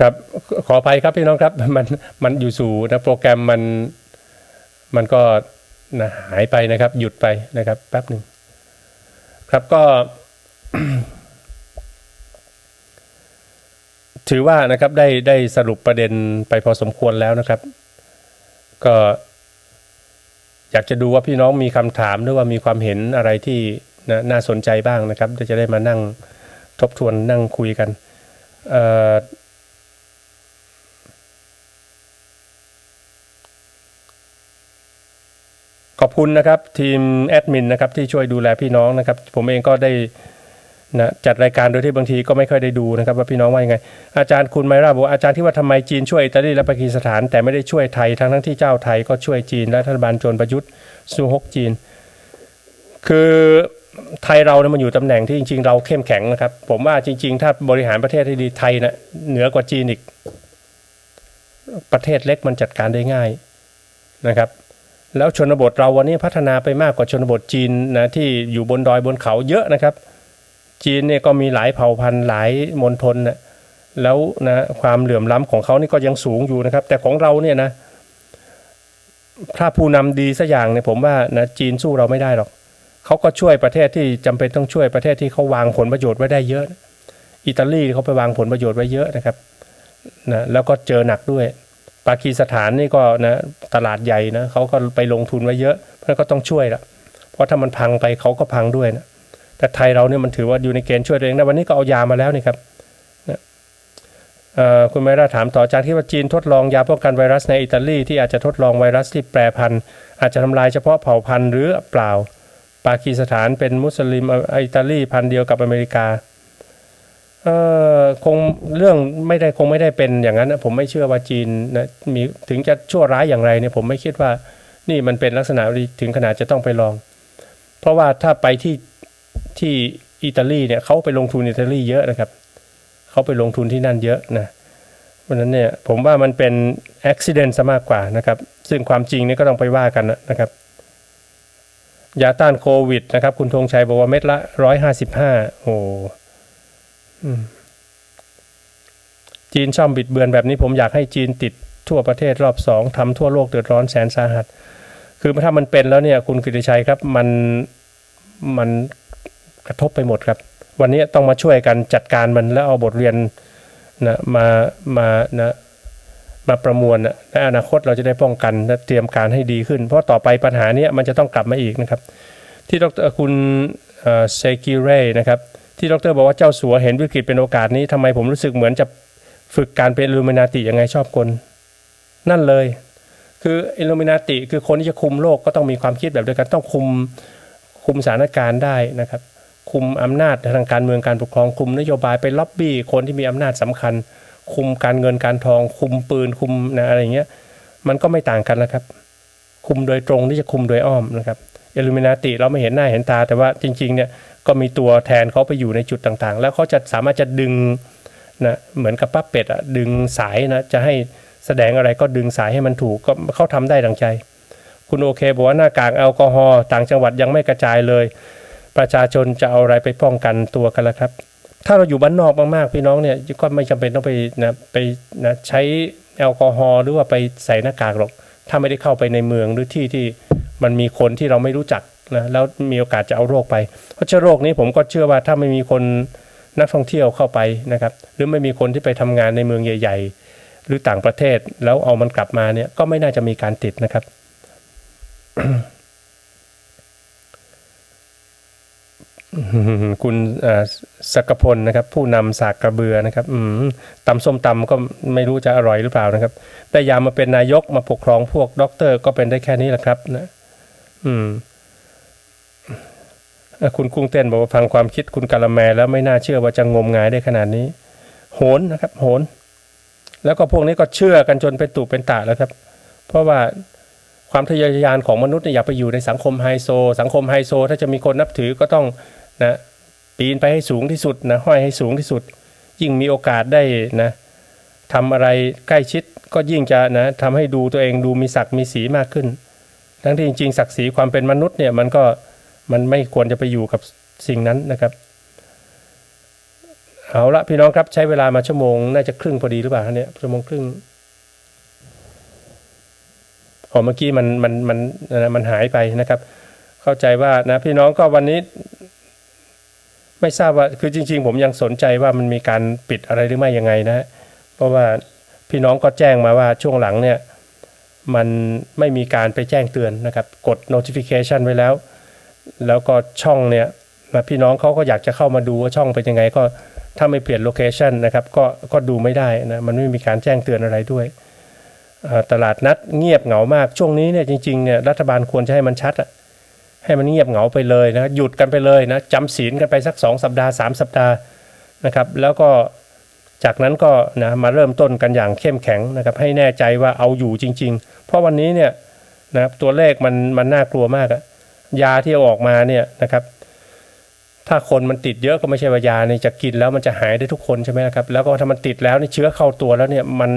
ครับขออภัยครับพี่น้องครับมันมันอยู่สู่นะโปรแกรมมันมันก็นะหายไปนะครับ หยุดไปนะครับแป๊บหนึ่งครับก็ ถือว่านะครับได้ได้สรุปประเด็นไปพอสมควรแล้วนะครับ ก็อยากจะดูว่าพี่น้องมีคำถามหรือว่ามีความเห็นอะไรที่นะน่าสนใจบ้างนะครับจะได้มานั่งทบทวนนั่งคุยกัน เอ่อ อบคุณนะครับทีมแอดมินนะครับที่ช่วยดูแลพี่น้องนะครับผมเองก็ได้นะจัดรายการโดยที่บางทีก็ไม่ค่อยได้ดูนะครับ ว่าพี่น้องว่ายังไง อาจารย์คุณไมราบอกว่าอาจารย์ที่ว่าทำไมจีนช่วยอิตาลีและปากีสถาน แต่ไม่ได้ช่วยไทยทั้งทั้งที่เจ้าไทยก็ช่วยจีนและรัฐบาลโจรประยุทธ์สูฮกจีน คือไทยเราเนี่ยมันอยู่ตำแหน่งที่จริง ๆ เราเข้มแข็งนะครับ ผมว่าจริง ๆ ถ้าบริหารประเทศให้ดีไทยนะเหนือกว่าจีนอีก ประเทศเล็กมันจัดการได้ง่ายนะครับ แล้วชนบทเราวันนี้พัฒนาไปมากกว่าชนบทจีนนะที่อยู่บนดอยบนเขาเยอะนะครับ จีนเนี่ยก็มีหลายเผ่าพันธุ์หลายมณฑลนะแล้วนะความเหลื่อมล้ำของเขานี่ก็ยังสูงอยู่นะครับ แต่ของเราเนี่ยนะถ้าผู้นำดีสักอย่างเนี่ยผมว่านะจีนสู้เราไม่ได้หรอกเขาก็ช่วยประเทศที่จำเป็นต้องช่วยประเทศที่เขาวางผลประโยชน์ไว้ได้เยอะ อิตาลีเขาไปวางผลประโยชน์ไว้เยอะนะครับนะแล้วก็เจอหนักด้วย ปากีสถานนี่ก็นะตลาดใหญ่นะเขาก็ไปลงทุนไว้เยอะ เพราะนั้นก็ต้องช่วยละเพราะถ้ามันพังไปเขาก็พังด้วยนะแต่ไทยเราเนี่ยมันถือว่าอยู่ในเกณฑ์ช่วยตัวเองนะวันนี้ก็เอายามาแล้วนี่ครับนะคุณไมราถามต่ออาจารย์ที่ว่าจีนทดลองยาป้องกันไวรัสในอิตาลีที่อาจจะทดลองไวรัสที่แปรพันธุ์อาจจะทำลายเฉพาะเผ่าพันธุ์หรือเปล่า ปากีสถานเป็นมุสลิมอิตาลีพันธุ์เดียวกับอเมริกา เออคงเรื่องไม่ได้คงไม่ได้เป็นอย่างนั้นนะผมไม่เชื่อว่าจีนนะมีถึงจะชั่วร้ายอย่างไรเนี่ยผมไม่คิดว่านี่มันเป็นลักษณะถึงขนาดจะต้องไปลอง เพราะว่าถ้าไปที่ที่อิตาลีเนี่ยเขาไปลงทุนอิตาลีเยอะนะครับเขาไปลงทุนที่นั่นเยอะนะเพราะนั้นเนี่ยผมว่ามันเป็นอุบิเหตุซะมากกว่านะครับ ซึ่งความจริงนี่ก็ต้องไปว่ากันนะครับยาต้านโควิดนะครับ คุณธงชัยบอกว่าเม็ดละร้อยห้าสิบห้าโอ้ จีนช่อมบิดเบือนแบบนี้ ผมอยากให้จีนติดทั่วประเทศรอบสองทำทั่วโลกเดือดร้อนแสนสาหัส คือถ้ามันเป็นแล้วเนี่ย คุณกิติชัยครับ มันมันกระทบไปหมดครับ วันนี้ต้องมาช่วยกันจัดการมันแล้วเอาบทเรียนนะมามานะมาประมวลนะในอนาคตเราจะได้ป้องกันและเตรียมการให้ดีขึ้น เพราะต่อไปปัญหานี้มันจะต้องกลับมาอีกนะครับ ที่ดรคุณเซกิเร่นะครับ ที่ดรบอกว่าเจ้าสัวเห็นวิกฤตเป็นโอกาสนี้ทำไมผมรู้สึกเหมือนจะฝึกการเป็นอิลูมินาติยังไงชอบกลนั่นเลย คืออิลูมินาติคือคนที่จะคุมโลกก็ต้องมีความคิดแบบเดียวกันต้องคุมคุมสถานการณ์ได้นะครับ คุมอำนาจทางการเมืองการปกครองคุมนโยบายไปล็อบบี้คนที่มีอำนาจสำคัญ คุมการเงินการทอง คุมปืนคุมนะอะไรเงี้ยมันก็ไม่ต่างกันแล้วครับ คุมโดยตรงที่จะคุมโดยอ้อมนะครับอิลูมินาติเราไม่เห็นหน้าเห็นตาแต่ว่าจริงๆเนี่ย ก็มีตัวแทนเขาไปอยู่ในจุดต่างๆ แล้วเขาจะสามารถจะดึงนะเหมือนกับปั๊บเป็ดอะดึงสายนะจะให้แสดงอะไรก็ดึงสายให้มันถูกก็เขาทำได้ดังใจ คุณโอเคบอกว่าหน้ากากแอลกอฮอล์ต่างจังหวัดยังไม่กระจายเลย ประชาชนจะเอาอะไรไปป้องกันตัวกันล่ะครับ ถ้าเราอยู่บ้านนอกมากๆพี่น้องเนี่ยก็ไม่จำเป็นต้องไปนะไปนะใช้แอลกอฮอล์หรือว่าไปใส่หน้ากากหรอก ถ้าไม่ได้เข้าไปในเมืองหรือที่ที่มันมีคนที่เราไม่รู้จัก นะแล้วมีโอกาสจะเอาโรคไป เพราะเชื้อโรคนี้ผมก็เชื่อว่าถ้าไม่มีคนนักท่องเที่ยวเข้าไปนะครับ หรือไม่มีคนที่ไปทำงานในเมืองใหญ่ ๆ หรือต่างประเทศแล้วเอามันกลับมาเนี่ยก็ไม่น่าจะมีการติดนะครับ คุณสักพลนะครับ ผู้นำสากกระเบือนะครับตำส้มตำก็ไม่รู้จะอร่อยหรือเปล่านะครับได้ยามมาเป็นนายกมาปกครองพวกด็อกเตอร์ ก็เป็นได้แค่นี้แหละครับ นะ อืม คุณกุ้งเต้นบอกว่าฟังความคิดคุณกาละแมแล้วไม่น่าเชื่อว่าจะงมงายได้ขนาดนี้ โหนนะครับ โหน แล้วก็พวกนี้ก็เชื่อกันจนเป็นตุเป็นตะแล้วครับ เพราะว่าความทะเยอทะยานของมนุษย์เนี่ยอยากไปอยู่ในสังคมไฮโซ สังคมไฮโซ ถ้าจะมีคนนับถือก็ต้องนะปีนไปให้สูงที่สุดนะห้อยให้สูงที่สุด ยิ่งมีโอกาสได้นะทำอะไรใกล้ชิดก็ยิ่งจะนะทำให้ดูตัวเองดูมีศักดิ์มีสีมากขึ้น ทั้งที่จริงๆศักดิ์ศรีความเป็นมนุษย์เนี่ยมันก็ มันไม่ควรจะไปอยู่กับสิ่งนั้นนะครับ เอาละพี่น้องครับใช้เวลามาชั่วโมง น่าจะครึ่งพอดีหรือเปล่าฮะเนี่ยชั่วโมงครึ่งอ๋อเมื่อกี้มันมันมันมันหายไปนะครับ เข้าใจว่านะพี่น้องก็วันนี้ ไม่ทราบว่าคือจริง ๆ ผมยังสนใจว่ามันมีการปิดอะไรหรือไม่ยังไงนะฮะเพราะว่าพี่น้องก็แจ้งมาว่าช่วงหลังเนี่ย มันไม่มีการไปแจ้งเตือนนะครับ กด notification ไว้แล้ว แล้วก็ช่องเนี่ยพี่น้องเขาก็อยากจะเข้ามาดูว่าช่องเป็นยังไงก็ถ้าไม่เปลี่ยนโลเคชันนะครับก็ก็ดูไม่ได้นะมันไม่มีการแจ้งเตือนอะไรด้วยตลาดนัดเงียบเหงามาก ช่วงนี้เนี่ยจริงๆเนี่ยรัฐบาลควรจะให้มันชัดอะให้มันเงียบเหงาไปเลยนะหยุดกันไปเลยนะจำศีลกันไปสัก 2 สัปดาห์ 3 สัปดาห์นะครับแล้วก็จากนั้นก็นะมาเริ่มต้นกันอย่างเข้มแข็งนะครับให้แน่ใจว่าเอาอยู่จริง ๆ เพราะวันนี้เนี่ยนะครับตัวเลขมันมันน่ากลัวมากอะ ยาที่เอาออกมาเนี่ยนะครับ ถ้าคนมันติดเยอะก็ไม่ใช่ว่ายาเนี่ยจะกินแล้วมันจะหายได้ทุกคนใช่ไหมครับ แล้วก็ถ้ามันติดแล้วนี่เชื้อเข้าตัวแล้วเนี่ยมัน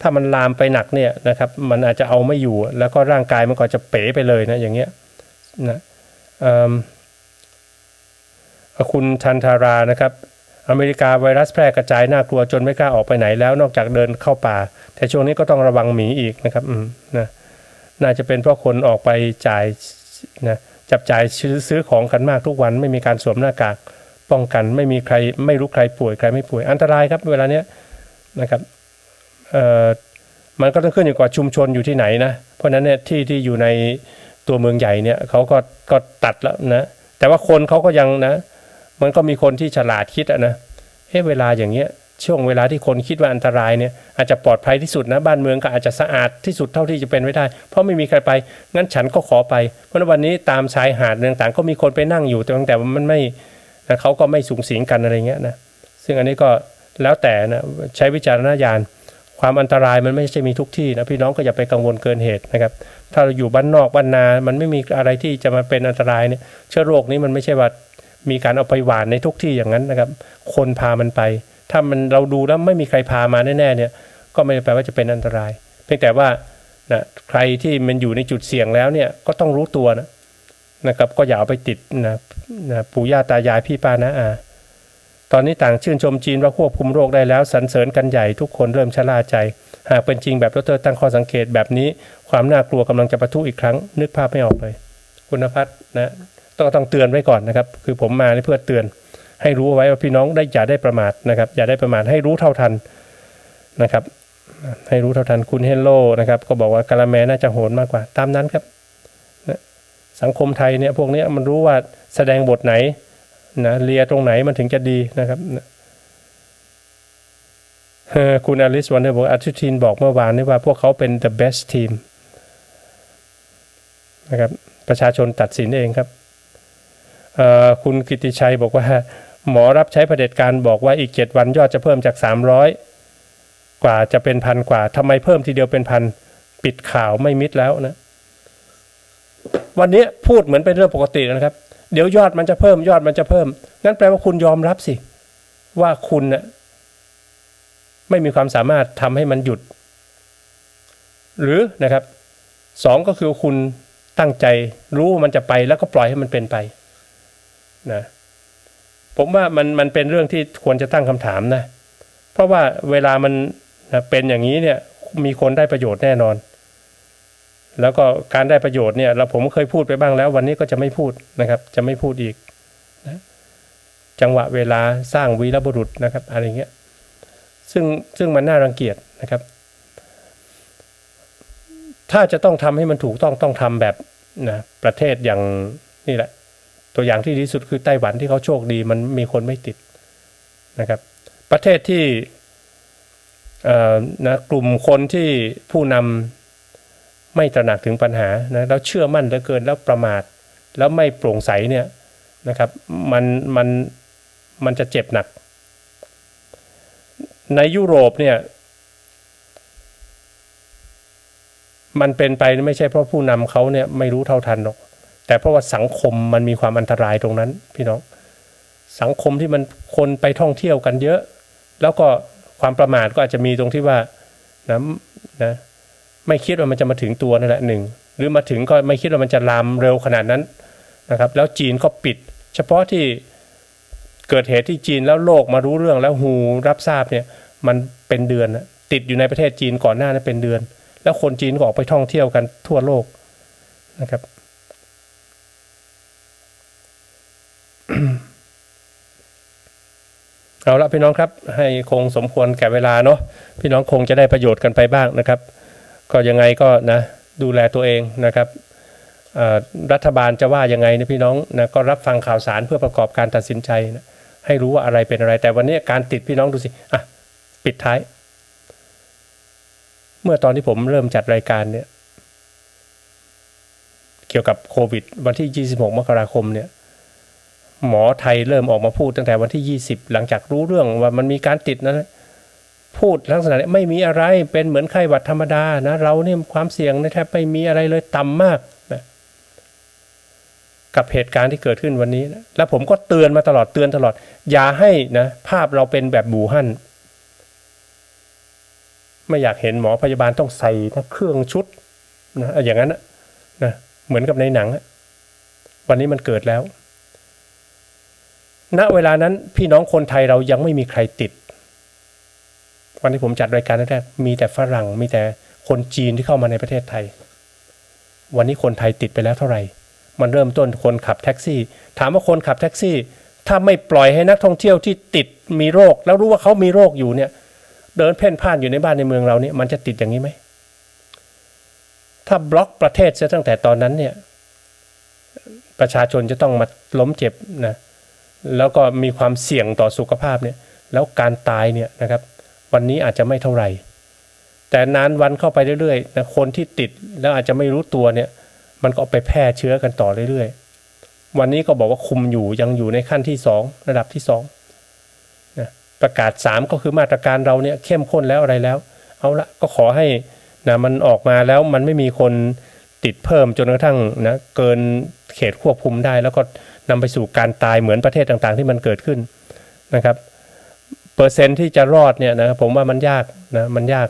ถ้ามันลามไปหนักเนี่ยนะครับ มันอาจจะเอาไม่อยู่ แล้วก็ร่างกายมันก็จะเป๋ไปเลยนะอย่างเงี้ยนะอืมคุณชันทารานะครับ อเมริกาไวรัสแพร่กระจายน่ากลัวจนไม่กล้าออกไปไหนแล้ว นอกจากเดินเข้าป่า แต่ช่วงนี้ก็ต้องระวังหมีอีกนะครับนะน่าจะเป็นเพราะคนออกไปจ่าย นะจับจ่ายซื้อของกันมากทุกวันไม่มีการสวมหน้ากากป้องกันไม่มีใครไม่รู้ใครป่วยใครไม่ป่วยอันตรายครับเวลาเนี้ยนะครับเอ่อมันก็ต้องขึ้นอยู่กับชุมชนอยู่ที่ไหนนะเพราะฉะนั้นเนี่ยที่ที่อยู่ในตัวเมืองใหญ่เนี่ยเขาก็ก็ตัดแล้วนะแต่ว่าคนเขาก็ยังนะ มันก็มีคนที่ฉลาดคิดอะนะเอ๊ะเวลาอย่างเงี้ย ช่วงเวลาที่คนคิดว่าอันตรายเนี่ยอาจจะปลอดภัยที่สุดนะบ้านเมืองก็อาจจะสะอาดที่สุดเท่าที่จะเป็นไว้ได้ เพราะไม่มีใครไป งั้นฉันก็ขอไป เพราะฉะนั้นวันนี้ตามชายหาดต่างๆ ก็มีคนไปนั่งอยู่แต่แต่ว่ามันไม่นะเขาก็ไม่สูงสิงกันอะไรเงี้ยนะซึ่งอันนี้ก็แล้วแต่นะใช้วิจารณญาณความอันตรายมันไม่ใช่มีทุกที่นะพี่น้องก็อย่าไปกังวลเกินเหตุนะครับ ถ้าเราอยู่บ้านนอกบ้านนา มันไม่มีอะไรที่จะมาเป็นอันตรายเนี่ยเชื้อโรคนี้มันไม่ใช่ว่ามีการเอาไปหวานในทุกที่อย่างนั้นนะครับ คนพามันไป ถ้ามันเราดูแล้วไม่มีใครพามาแน่ๆเนี่ย ก็ไม่ได้แปลว่าจะเป็นอันตราย เพียงแต่ว่านะใครที่มันอยู่ในจุดเสี่ยงแล้วเนี่ยก็ต้องรู้ตัวนะนะครับก็อย่าเอาไปติดนะนะปู่ย่าตายายพี่ป้านะอา ตอนนี้ต่างชื่นชมจีนว่าควบคุมโรคได้แล้วสรรเสริญกันใหญ่ทุกคนเริ่มชะล่าใจ หากเป็นจริงแบบดรตั้งข้อสังเกตแบบนี้ ความน่ากลัวกำลังจะประทุอีกครั้ง นึกภาพไม่ออกเลย คุณพัฒน์นะต้องต้องเตือนไว้ก่อนนะครับ คือผมมาเพื่อเตือน ให้รู้เอาไว้ว่าพี่น้องได้อย่าได้ประมาทนะครับ อย่าได้ประมาทให้รู้เท่าทันนะครับ ให้รู้เท่าทันคุณเฮลโลนะครับ ก็บอกว่ากาลาแมน่าจะโหนมากกว่า ตามนั้นครับนะสังคมไทยเนี่ยพวกเนี้ยมันรู้ว่าแสดงบทไหนนะเลียตรงไหนมันถึงจะดีนะครับนะคุณอลิสวันเดอร์บอกอาทิทินบอกเมื่อวานนี่ว่าพวกเขาเป็น the best team นะครับประชาชนตัดสินเองครับคุณกิติชัยบอกว่า หมอรับใช้เผด็จการบอกว่าอีก 7 วันยอดจะเพิ่มจาก 300 กว่าจะเป็นพันกว่าทำไมเพิ่มทีเดียวเป็นพันปิดข่าวไม่มิดแล้วนะ วันนี้พูดเหมือนเป็นเรื่องปกตินะครับ เดี๋ยวยอดมันจะเพิ่มยอดมันจะเพิ่มงั้นแปลว่าคุณยอมรับสิ ว่าคุณนะ่ะไม่มีความสามารถทำให้มันหยุด หรือนะครับสองก็คือคุณตั้งใจรู้ว่ามันจะไปแล้วก็ปล่อยให้มันเป็นไปนะ ผมว่ามันมันเป็นเรื่องที่ควรจะตั้งคำถามนะ เพราะว่าเวลามันนะเป็นอย่างนี้เนี่ยมีคนได้ประโยชน์แน่นอน แล้วก็การได้ประโยชน์เนี่ยเราผมเคยพูดไปบ้างแล้ว วันนี้ก็จะไม่พูดนะครับ จะไม่พูดอีกนะจังหวะเวลาสร้างวีรบุรุษนะครับอะไรเงี้ยซึ่งซึ่งมันน่ารังเกียจนะครับ ถ้าจะต้องทำให้มันถูกต้องต้องทำแบบนะประเทศอย่างนี่แหละ ตัวอย่างที่ดีสุดคือไต้หวันที่เขาโชคดีมันมีคนไม่ติดนะครับ ประเทศที่นะกลุ่มคนที่ผู้นำไม่ตระหนักถึงปัญหานะแล้วเชื่อมั่นเหลือเกินแล้วประมาท แล้วไม่โปร่งใสเนี่ยนะครับมันมันมันจะเจ็บหนัก ในยุโรปเนี่ยมันเป็นไปไม่ใช่เพราะผู้นำเขาเนี่ยไม่รู้เท่าทันหรอก แต่เพราะว่าสังคมมันมีความอันตรายตรงนั้นพี่น้อง สังคมที่มันคนไปท่องเที่ยวกันเยอะ แล้วก็ความประมาทก็อาจจะมีตรงที่ว่านะนะไม่คิดว่ามันจะมาถึงตัวนั่นแหละหนึ่งหรือมาถึงก็ไม่คิดว่ามันจะลามเร็วขนาดนั้นนะครับ แล้วจีนก็ปิด เฉพาะที่เกิดเหตุที่จีนแล้วโลกมารู้เรื่องแล้วหูรับทราบเนี่ยมันเป็นเดือนติดอยู่ในประเทศจีนก่อนหน้านั้นเป็นเดือน แล้วคนจีนก็ออกไปท่องเที่ยวกันทั่วโลกนะครับ เอาละพี่น้องครับ ให้คงสมควรแก่เวลาเนาะพี่น้องคงจะได้ประโยชน์กันไปบ้างนะครับ ก็ยังไงก็นะดูแลตัวเองนะครับรัฐบาลจะว่ายังไงนะพี่น้องนะก็รับฟังข่าวสารเพื่อประกอบการตัดสินใจนะให้รู้ว่าอะไรเป็นอะไร แต่วันนี้การติดพี่น้องดูสิอะปิดท้าย เมื่อตอนที่ผมเริ่มจัดรายการเนี่ย เกี่ยวกับโควิด วันที่ 26 มกราคมเนี่ย หมอไทยเริ่มออกมาพูดตั้งแต่วันที่ 20 หลังจากรู้เรื่องว่ามันมีการติดนะพูดลักษณะนี้ไม่มีอะไรเป็นเหมือนไข้หวัดธรรมดานะเราเนี่ยความเสี่ยงนะแทบไม่มีอะไรเลยต่ำมากนะกับเหตุการณ์ที่เกิดขึ้นวันนี้นะแล้วผมก็เตือนมาตลอดเตือนตลอด อย่าให้นะภาพเราเป็นแบบบูฮั่นไม่อยากเห็นหมอพยาบาลต้องใส่นะเครื่องชุดนะอย่างนั้นนะเหมือนกับในหนัง วันนี้มันเกิดแล้ว ณเวลานั้นพี่น้องคนไทยเรายังไม่มีใครติด วันที่ผมจัดรายการแรกมีแต่ฝรั่งมีแต่คนจีนที่เข้ามาในประเทศไทย วันนี้คนไทยติดไปแล้วเท่าไหร่ มันเริ่มต้นคนขับแท็กซี่ ถามว่าคนขับแท็กซี่ ถ้าไม่ปล่อยให้นักท่องเที่ยวที่ติดมีโรค แล้วรู้ว่าเขามีโรคอยู่เนี่ยเดินเพ่นพ่านอยู่ในบ้านในเมืองเราเนี่ยมันจะติดอย่างนี้ไหมถ้าบล็อกประเทศเสียตั้งแต่ตอนนั้นเนี่ยประชาชนจะต้องมาล้มเจ็บนะ แล้วก็มีความเสี่ยงต่อสุขภาพเนี่ยแล้วการตายเนี่ยนะครับ วันนี้อาจจะไม่เท่าไหร่ แต่นานวันเข้าไปเรื่อยๆนะคนที่ติดแล้วอาจจะไม่รู้ตัวเนี่ย มันก็ไปแพร่เชื้อกันต่อเรื่อยๆ วันนี้ก็บอกว่าคุมอยู่ยังอยู่ในขั้นที่สองระดับที่สองนะประกาศสามก็คือมาตรการเราเนี่ยเข้มข้นแล้วอะไรแล้ว เอาละก็ขอให้นะมันออกมาแล้วมันไม่มีคนติดเพิ่มจนกระทั่งนะเกินเขตควบคุมได้แล้วก็ นำไปสู่การตายเหมือนประเทศต่างๆ ที่มันเกิดขึ้นนะครับ เปอร์เซ็นต์ที่จะรอดเนี่ยนะครับผมว่ามันยากนะมันยาก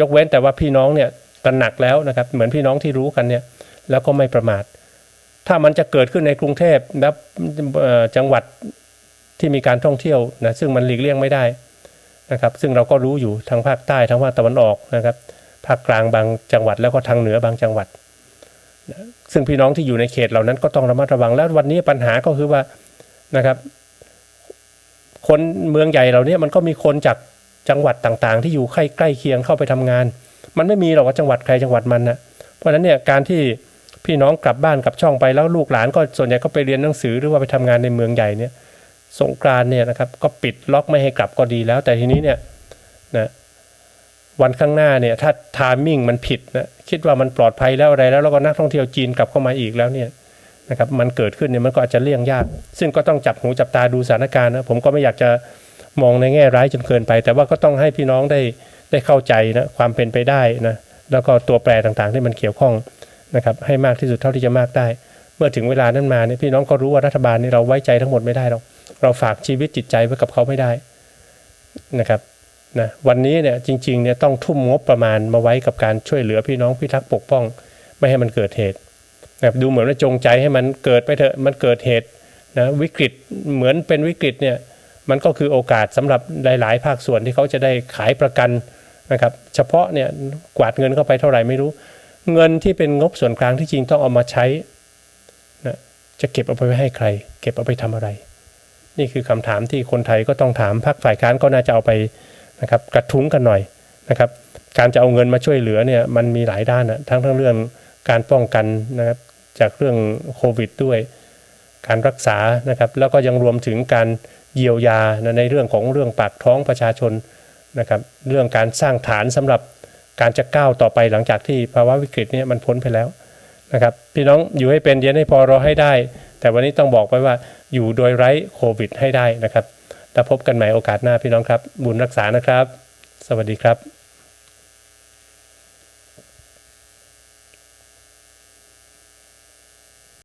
ยกเว้นแต่ว่าพี่น้องเนี่ยตระหนักแล้วนะครับ เหมือนพี่น้องที่รู้กันเนี่ย แล้วก็ไม่ประมาท ถ้ามันจะเกิดขึ้นในกรุงเทพและจังหวัดที่มีการท่องเที่ยวนะซึ่งมันหลีกเลี่ยงไม่ได้นะครับ ซึ่งเราก็รู้อยู่ทางภาคใต้ทางภาคตะวันออกนะครับภาคกลางบางจังหวัดแล้วก็ทางเหนือบางจังหวัด ซึ่งพี่น้องที่อยู่ในเขตเหล่านั้นก็ต้องระมัดระวังแล้ววันนี้ปัญหาก็คือว่านะครับ คนเมืองใหญ่เหล่านี้มันก็มีคนจากจังหวัดต่างๆ ที่อยู่ใกล้ใกล้เคียงเข้าไปทำงาน มันไม่มีหรอกว่าจังหวัดใครจังหวัดมันนะเพราะฉะนั้นเนี่ยการที่พี่น้องกลับบ้านกลับช่องไปแล้วลูกหลานก็ส่วนใหญ่ก็ไปเรียนหนังสือหรือว่าไปทำงานในเมืองใหญ่เนี่ยสงกรานเนี่ยนะครับก็ปิดล็อกไม่ให้กลับก็ดีแล้ว แต่ทีนี้เนี่ยนะ วันข้างหน้าเนี่ยถ้าทามิ่งมันผิดนะคิดว่ามันปลอดภัยแล้วอะไรแล้วแล้วก็นักท่องเที่ยวจีนกลับเข้ามาอีกแล้วเนี่ยนะครับมันเกิดขึ้นเนี่ยมันก็อาจจะเลี่ยงยาก ซึ่งก็ต้องจับหูจับตาดูสถานการณ์นะผมก็ไม่อยากจะมองในแง่ร้ายจนเกินไป แต่ว่าก็ต้องให้พี่น้องได้ได้เข้าใจนะความเป็นไปได้นะแล้วก็ตัวแปรต่างๆที่มันเกี่ยวข้องนะครับให้มากที่สุดเท่าที่จะมากได้ เมื่อถึงเวลานั้นมาเนี่ยพี่น้องก็รู้ว่ารัฐบาลนี่เราไว้ใจทั้งหมดไม่ได้หรอกเราฝากชีวิตจิตใจไว้กับเขาไม่ได้นะครับ นะวันนี้เนี่ยจริงๆเนี่ยต้องทุ่มงบประมาณมาไว้กับการช่วยเหลือพี่น้องพิทักษ์ปกป้อง ไม่ให้มันเกิดเหตุนะดูเหมือนว่าจงใจให้มันเกิดไปเถอะมันเกิดเหตุนะวิกฤตเหมือนเป็นวิกฤตเนี่ยมันก็คือโอกาสสำหรับหลาย ๆ ภาคส่วนที่เขาจะได้ขายประกันนะครับเฉพาะเนี่ยกวาดเงินเข้าไปเท่าไหร่ไม่รู้ เงินที่เป็นงบส่วนกลางที่จริงต้องเอามาใช้นะจะเก็บเอาไปไว้ให้ใคร เก็บเอาไปทำอะไร นี่คือคำถามที่คนไทยก็ต้องถามพรรคฝ่ายค้านก็น่าจะเอาไป นะครับกระทุ้งกันหน่อยนะครับ การจะเอาเงินมาช่วยเหลือเนี่ยมันมีหลายด้านนะทั้งทั้งเรื่องการป้องกันนะครับจากเรื่องโควิดด้วย การรักษานะครับแล้วก็ยังรวมถึงการเยียวยาในเรื่องของเรื่องปากท้องประชาชนนะครับเรื่องการสร้างฐานสำหรับการจะก้าวต่อไปหลังจากที่ภาวะวิกฤตเนี่ยมันพ้นไปแล้วนะครับพี่น้องอยู่ให้เป็นเรียนให้พอรอให้ได้ แต่วันนี้ต้องบอกไว้ว่าอยู่โดยไร้โควิดให้ได้นะครับ แล้วพบกันใหม่โอกาสหน้าพี่น้องครับ บุญรักษานะครับ สวัสดีครับ